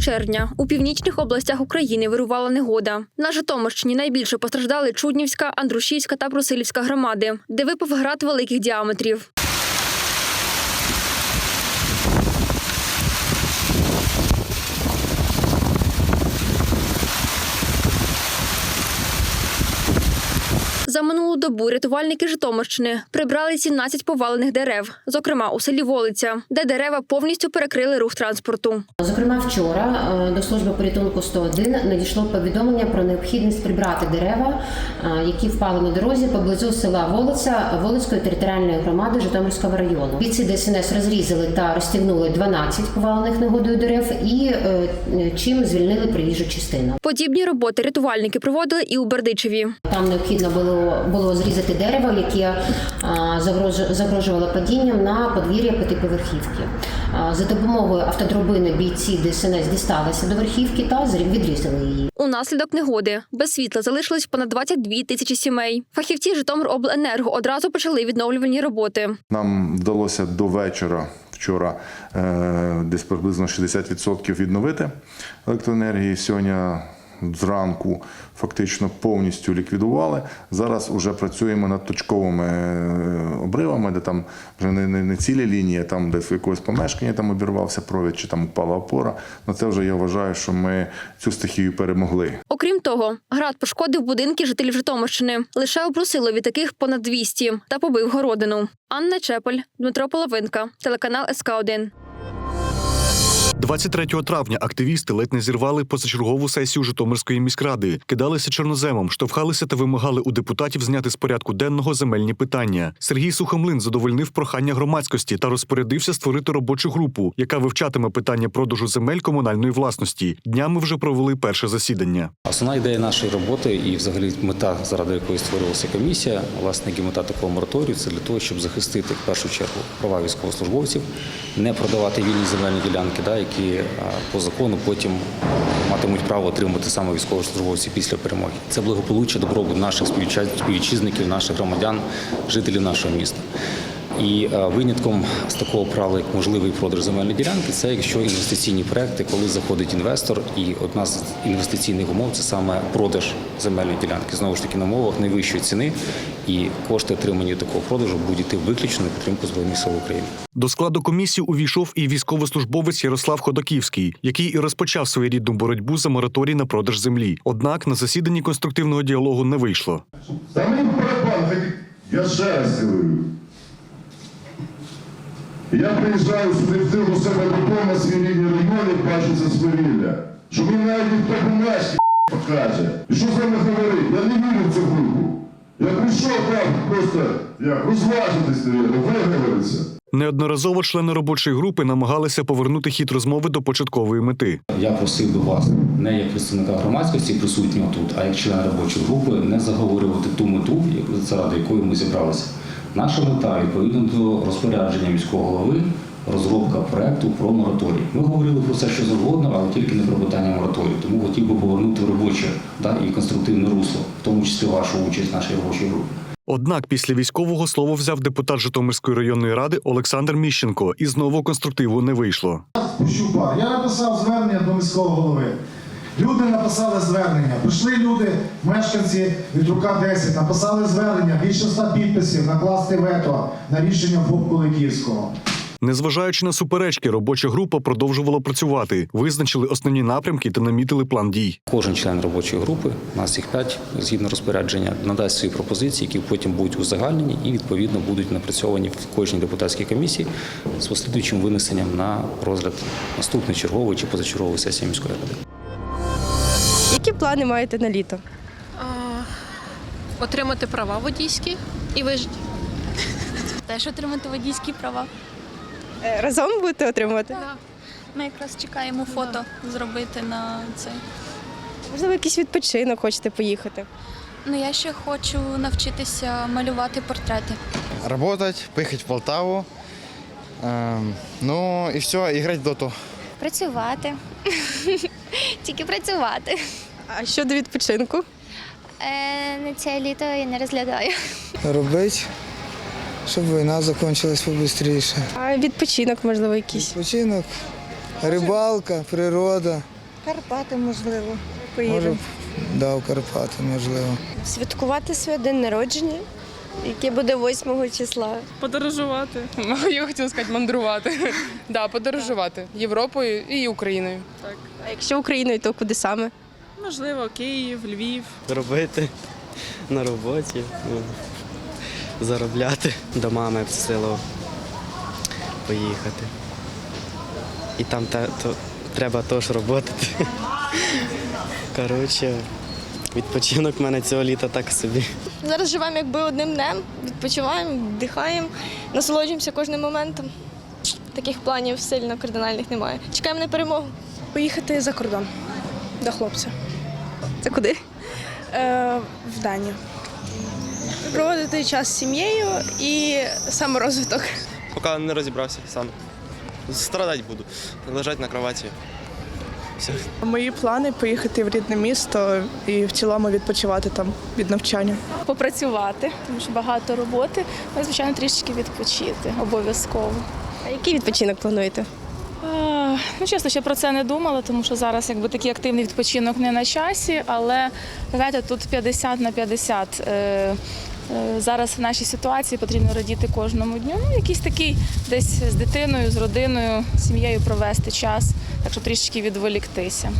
2 червня у північних областях України вирувала негода. На Житомирщині найбільше постраждали Чуднівська, Андрушівська та Брусилівська громади, де випав град великих діаметрів. За минулу добу рятувальники Житомирщини прибрали 17 повалених дерев, зокрема у селі Волиця, де дерева повністю перекрили рух транспорту. Зокрема, вчора е, до служби порятунку 101 надійшло повідомлення про необхідність прибрати дерева, е, які впали на дорозі поблизу села Волиця Волицької територіальної громади Житомирського району. Бійці ДСНС розрізали та розтягнули 12 повалених негодою дерев і е, чим звільнили проїжджу частину. Подібні роботи рятувальники проводили і у Бердичеві. Там необхідно було було зрізати дерево, яке а, загрожувало падінням на подвір'я п'ятиповерхівки. За допомогою автодробини бійці ДСНС дісталися до верхівки та зрі- відрізали її. Унаслідок негоди без світла залишилось понад 22 тисячі сімей. Фахівці Житомиробленерго одразу почали відновлювальні роботи. Нам вдалося до вечора вчора е, десь приблизно 60% відновити електроенергії. Сьогодні зранку фактично повністю ліквідували. Зараз вже працюємо над точковими е, обривами, де там вже не, не, не цілі лінії, там десь в якогось помешкання там обірвався провід чи там упала опора. На це вже я вважаю, що ми цю стихію перемогли. Окрім того, град пошкодив будинки жителів Житомирщини. Лише у Брусилові таких понад 200 та побив городину. Анна Чепель, Дмитро Половинка, телеканал СК 1 23 травня активісти ледь не зірвали позачергову сесію Житомирської міськради, кидалися чорноземом, штовхалися та вимагали у депутатів зняти з порядку денного земельні питання. Сергій Сухомлин задовольнив прохання громадськості та розпорядився створити робочу групу, яка вивчатиме питання продажу земель комунальної власності. Днями вже провели перше засідання. Основна ідея нашої роботи і, взагалі, мета, заради якої створилася комісія, власне, і мета такого мораторію, це для того, щоб захистити в першу чергу права військовослужбовців, не продавати вільні земельні ділянки, да, які по закону потім матимуть право отримати саме військовослужбовці після перемоги. Це благополуччя, добробут наших співвітчиз- співвітчизників, наших громадян, жителів нашого міста. І е, винятком з такого правила, як можливий продаж земельної ділянки, це якщо інвестиційні проекти, коли заходить інвестор, і одна з інвестиційних умов це саме продаж земельної ділянки. Знову ж таки, на умовах найвищої ціни, і кошти, отримані такого продажу, будуть йти виключно на підтримку збройних сил України. До складу комісії увійшов і військовослужбовець Ярослав Ходаківський, який і розпочав своєрідну боротьбу за мораторій на продаж землі. Однак на засіданні конструктивного діалогу не вийшло. Та мені я ще раз говорю. Я приїжджаю сюди в тил у себе додому на свій рідний район і бачу це свавілля. Що мені навіть ніхто бумажки покаже. І що з вами говорить? Я не вірю в цю групу. Я прийшов там просто як розважитись, виговоритися. Неодноразово члени робочої групи намагалися повернути хід розмови до початкової мети. Я просив би вас не як представника громадськості присутнього тут, а як члена робочої групи не заговорювати ту мету, заради якої ми зібралися. Наша мета відповідно до розпорядження міського голови. Розробка проекту про мораторій. Ми говорили про все, що завгодно, але тільки не про питання мораторію. Тому хотів би повернути в робоче да, і конструктивне русло, в тому числі вашу участь в нашій робочій групі. Однак після військового слово взяв депутат Житомирської районної ради Олександр Міщенко, і знову конструктиву не вийшло. Пущу пар. Я написав звернення до міського голови. Люди написали звернення. Прийшли люди, мешканці від рука 10, написали звернення, більше 100 підписів, накласти вето на рішення ФОП Куликівського. Незважаючи на суперечки, робоча група продовжувала працювати, визначили основні напрямки та намітили план дій. Кожен член робочої групи, нас їх п'ять, згідно розпорядження, надасть свої пропозиції, які потім будуть узагальнені і відповідно будуть напрацьовані в кожній депутатській комісії з послідуючим винесенням на розгляд наступної чергової чи позачергової сесії міської ради. Плани маєте на літо? отримати права водійські і вижити. Теж отримати водійські права. Е, Разом будете отримувати? Так. Ми якраз чекаємо фото зробити на це. Можливо, якийсь відпочинок хочете поїхати? Ну я ще хочу навчитися малювати портрети. Работать, поехать в Полтаву. Эм, ну и все, играть в доту. Працювати. Тільки працювати. А щодо відпочинку? Е, на це літо я не розглядаю. робити, щоб війна закінчилась побистріше. А відпочинок, можливо, якийсь. Відпочинок Рибалка, природа. Карпати, можливо. Може, да, в Карпати, можливо. Святкувати своє день народження, яке буде 8 числа. Подорожувати. Я хотіла сказати мандрувати. Да, подорожувати Європою і Україною. Так. А якщо Україною, то куди саме? Можливо, Київ, Львів. робити на роботі, ну, заробляти до мами в село поїхати. І там те, то, треба теж роботи. Коротше, відпочинок в мене цього літа так собі. Зараз живемо якби одним днем, відпочиваємо, вдихаємо, насолоджуємося кожним моментом. Таких планів сильно кардинальних немає. Чекаємо на перемогу. Поїхати за кордон до хлопця. Це куди? Е, в Данію. Проводити час з сім'єю і саморозвиток. Поки не розібрався сам. Страдати буду, лежати на кроваті. Все. Мої плани поїхати в рідне місто і в цілому відпочивати там від навчання. Попрацювати, тому що багато роботи. Ну, і, звичайно, трішечки відпочити обов'язково. А який відпочинок плануєте? Ну, чесно, ще про це не думала, тому що зараз якби такий активний відпочинок не на часі, але знаєте, тут 50 на 50. Е, е, Зараз в нашій ситуації потрібно радіти кожному дню. Ну, якийсь такий десь з дитиною, з родиною, з сім'єю провести час, так що трішечки відволіктися.